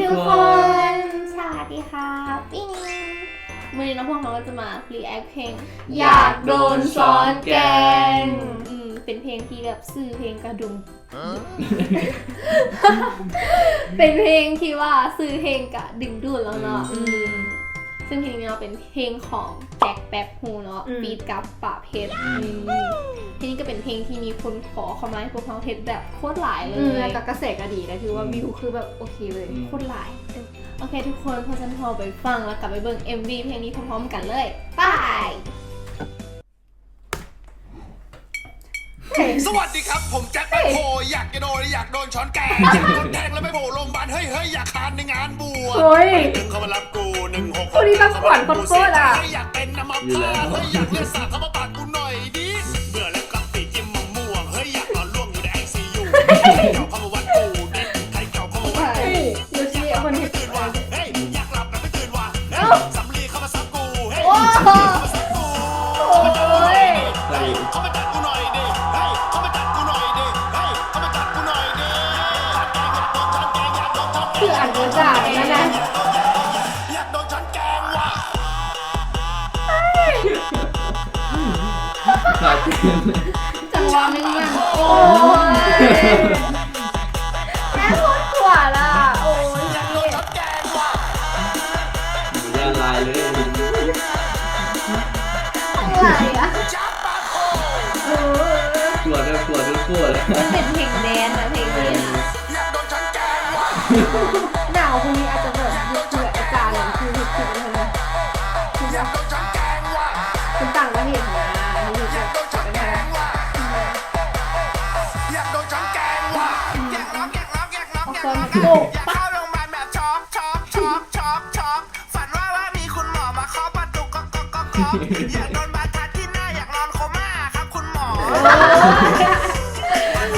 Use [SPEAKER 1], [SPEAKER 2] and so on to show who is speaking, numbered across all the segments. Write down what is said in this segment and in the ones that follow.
[SPEAKER 1] ทุกคน สวัสดีค่ะปิ้งวันนี้นะพวกเราก็จะมา react เพลงอยากโดนซ้อนแกงอืมเป็นเพลงที่แบบสื่อเพลงกระดุม เป็นเพลงที่ว่าซื้อเพลงกะดึงดูดแล้วเนาะ
[SPEAKER 2] อืม
[SPEAKER 1] อืม ซึ่งเพลงนี้เนาะเป็นเพลงของแจ็คแป๊บฮูเนาะ
[SPEAKER 2] อืม
[SPEAKER 1] ฟีดกับปะเพชรอืมเพลงนี้ก็เป็นเพลงที่มีคนขอเข้ามาให้พวกเราเทสแบบโคตรหลายเล
[SPEAKER 2] อืม
[SPEAKER 1] ย
[SPEAKER 2] แล้วก็กระแสก็ดีนะถือว่าวิวคือแบบโอเคเลย
[SPEAKER 1] โคตรหลาย โอเคทุกคนเพราะฉะนันพอไปฟังแล้วกลับไปเบิ่ง MV เพลงนี้พร้อมๆกันเลยไป
[SPEAKER 3] สวัสดีครับ ผมแจ็คแป๊บโฮอยากจะโดนอยากโดนช้อนแกงอยากโดนแทงแล้วไม่โผล่โรงพยาบาลเฮ้ยเฮ้ยอยากคานในงานบวช
[SPEAKER 2] โอ้ย
[SPEAKER 3] หนึ่งเขามารับกู หนึ่งหก
[SPEAKER 2] คนนี้ต้องขวัญคนโคตรอะ
[SPEAKER 3] เฮ้ยอยากเป็นน้ำมันเฮ้ยอยากเลือดสาดเข้ามาปากกูหน่อยดิเบื่อแล้วกับปีจิ้มมะม่วงเฮ้ยอยากนอนล่วงอยู่ในไอซียูใครเก่าเข้ามาวัดกูเด็กใครเก่าเข้ามาวัดกู
[SPEAKER 2] ดูสิคนที่
[SPEAKER 3] ตื่นว่ะเฮ้ยอยากหลับแต่ไม่ตื่นว่ะสำลีเข้ามาซับกูเฮ้ย
[SPEAKER 1] โอ้
[SPEAKER 2] ย
[SPEAKER 3] เฮ้ยเข้ามาจัดกูหน่อยดิเฮ้ยเขามาจัดกูหน่อยดิเฮ้ยเขามาจัดกูหน่อยดิช้อนแกงอยานช้อนแกงอยากโดนช้อนแกง
[SPEAKER 2] คืออันรู้จักนะ
[SPEAKER 4] ขาดเกิน
[SPEAKER 1] จังหวะนึงมัน
[SPEAKER 2] โอ้ยแม่โคตรขวาล่ะ โอ้ย
[SPEAKER 3] อยากโดนช้อนแกงว่ะ
[SPEAKER 4] หมูย่างลายเลย
[SPEAKER 2] อะไรอะ
[SPEAKER 3] จับปากโค
[SPEAKER 2] เออ
[SPEAKER 4] ปวดด้วยปวดด้วยปวด
[SPEAKER 1] มันเป็นเพลงแดนซ์นะเพลงนี้นะ
[SPEAKER 3] อมาเคาะปะตูก๊อกก๊อกก๊อกก๊อกอยากโดนบาดทัดที่หน้าอยากนอนโคม่าครับคุณหมอ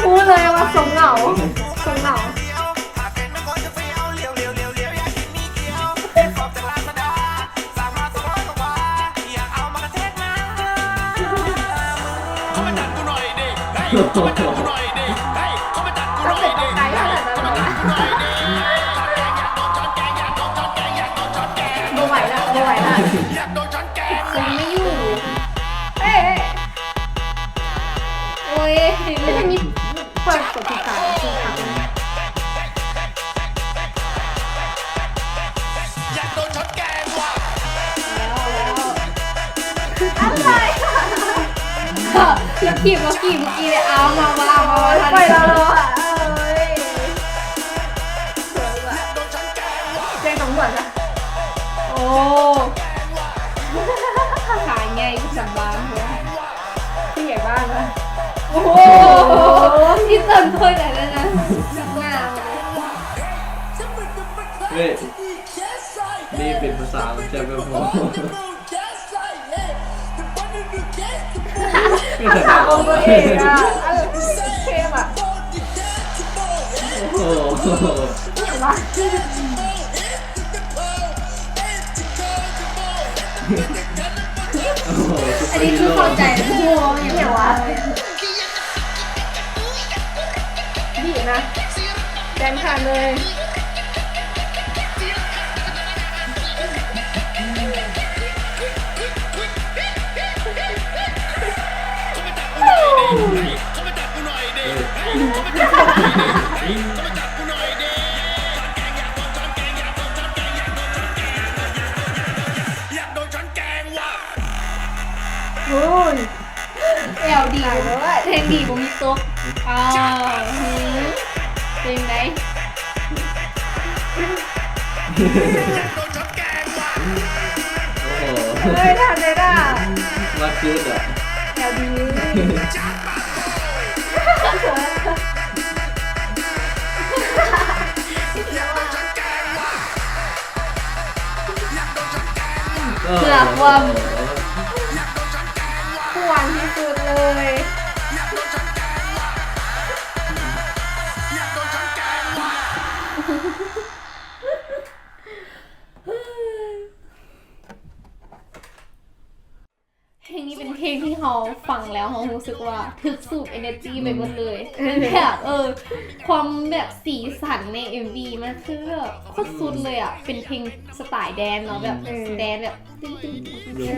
[SPEAKER 2] พูดเลยว่าสมเหงาสมเหงา
[SPEAKER 3] เข้ามาจัดกูหน่อยดิเฮ้ยเข้ามาจัดกูหน่อยดิเฮ้ย
[SPEAKER 2] ไหวละไม่ไหวละ
[SPEAKER 3] อยากโดนช้อนแกง
[SPEAKER 1] คุ
[SPEAKER 3] ว่ะ
[SPEAKER 1] ณไม่อยู่
[SPEAKER 2] เอ้ยเอ้ย
[SPEAKER 1] โอ้ย
[SPEAKER 2] ไม่ได้มีเปิดกดติดตามจริงค่ะ
[SPEAKER 3] อยากโดนช้อนแกงว่ะ
[SPEAKER 1] แล้วกีบแล้วกีบเมื่อกี้เลยเอามาว่ามาว่าทัน
[SPEAKER 2] ไปแล้วเหรอ
[SPEAKER 1] ขายไงกูจำบ้านหัว
[SPEAKER 2] ผู้ใหญ่บ้านนะ
[SPEAKER 1] โอ้โหที่เติมถ้วยไหนแล้วนะหน้า
[SPEAKER 4] เฮ้ยนี่เป็นภาษาของแจ็คแบบโมไม่แต่
[SPEAKER 2] ถามเอาตัวเองอะเออเทพอะ
[SPEAKER 4] โอ้โห อั
[SPEAKER 1] นนี้คือเข้าใจนะหัวอย่าง
[SPEAKER 2] เนี่
[SPEAKER 1] เงี้
[SPEAKER 2] ย
[SPEAKER 1] ยวะ
[SPEAKER 2] ดีนะแดนขาดเลย
[SPEAKER 3] โอ้
[SPEAKER 2] ย
[SPEAKER 1] เอลดีเลยเพลงดีบ่มีตุ๊กอ้าวหืมเพลงไหน
[SPEAKER 3] อยากโดนช้อนแกงว่ะ
[SPEAKER 4] โอ้โห
[SPEAKER 2] เฮ้ยทันเลยอะ
[SPEAKER 4] มาคืดอะ
[SPEAKER 2] แถวดี
[SPEAKER 3] จับปากอยากโดนช้อนแกงว่ะอยา
[SPEAKER 1] นี้เป็นเพลงที่เขาฟังแล้วเขารู้สึกว่าถึกสูบ energy ไปหมดเลยแบบเออ ความแบบสีสันใน MV มันคือแบบโคตรสุดเลยอะ เป็นเพลงสไตล์แดนเนาะแบบ
[SPEAKER 2] เออ
[SPEAKER 1] แดนแบบตึ้งตึ้ง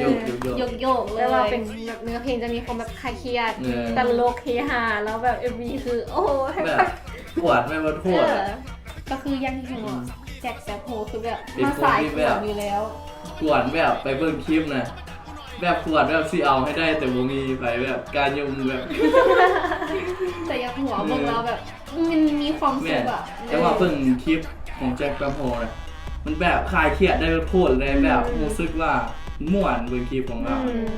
[SPEAKER 4] โยกโยกโยก
[SPEAKER 1] โย
[SPEAKER 4] โย
[SPEAKER 1] ก
[SPEAKER 4] ก
[SPEAKER 1] โยกๆเล
[SPEAKER 2] แล้วว่ายเป็นแบบเนื้อเพลงจะมีความแบบคลายเครียด
[SPEAKER 4] เออ
[SPEAKER 2] ตลกเฮฮาแล้วแบบเอ็มวีคือโอ้โหให้
[SPEAKER 4] แบ
[SPEAKER 2] ฟั
[SPEAKER 4] บ
[SPEAKER 2] ง
[SPEAKER 4] ปวดไม่ว่าโท
[SPEAKER 1] เอ
[SPEAKER 4] ษ
[SPEAKER 1] อ
[SPEAKER 4] อะ
[SPEAKER 1] ก็คือยังที่เห็นว่าแจ็คแซบโฮคือแบบ
[SPEAKER 4] เป็น
[SPEAKER 1] มา
[SPEAKER 4] คน
[SPEAKER 1] สาย
[SPEAKER 4] ที่
[SPEAKER 1] ข
[SPEAKER 4] แบบ
[SPEAKER 1] วดอยู่แล้ว
[SPEAKER 4] ปวดแบบไปเบิ่งคลิปนะ แบบปวดแบบสิเอาให้ได้แต่บ่มีไปแบบการยุ่งแบบ
[SPEAKER 1] แต่อยังหัวเบิ่งแล้วแบบมันมีความสุ
[SPEAKER 4] แม่
[SPEAKER 1] ขอะ
[SPEAKER 4] แต่ว่าเบิ่งคลิปของแจ็คแปมโฮนะมันแบบคลายเครียดได้โคตรเลยแบบรู้สึกว่าม่วนเบิ่งคลิปของเรา
[SPEAKER 2] อืม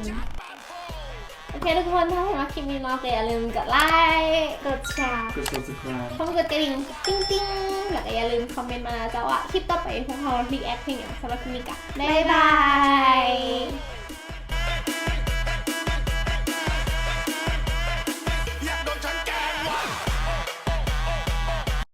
[SPEAKER 1] โอเคทุกคนถ้าเห็นว่าคลิปนี้เนาะก็อย่าลืมกดไลค์
[SPEAKER 2] กดแชร์
[SPEAKER 4] กด subscribe
[SPEAKER 1] พร้อมกดกระดิ่งติ้งติ้งๆแล้วก็อย่าลืมคอมเมนต์มานะจ๊ะว่าคลิปต่อไปพวกเรารีแอคเพลงอย่างสำหรับคลิปนี้กันบ๊ายบาย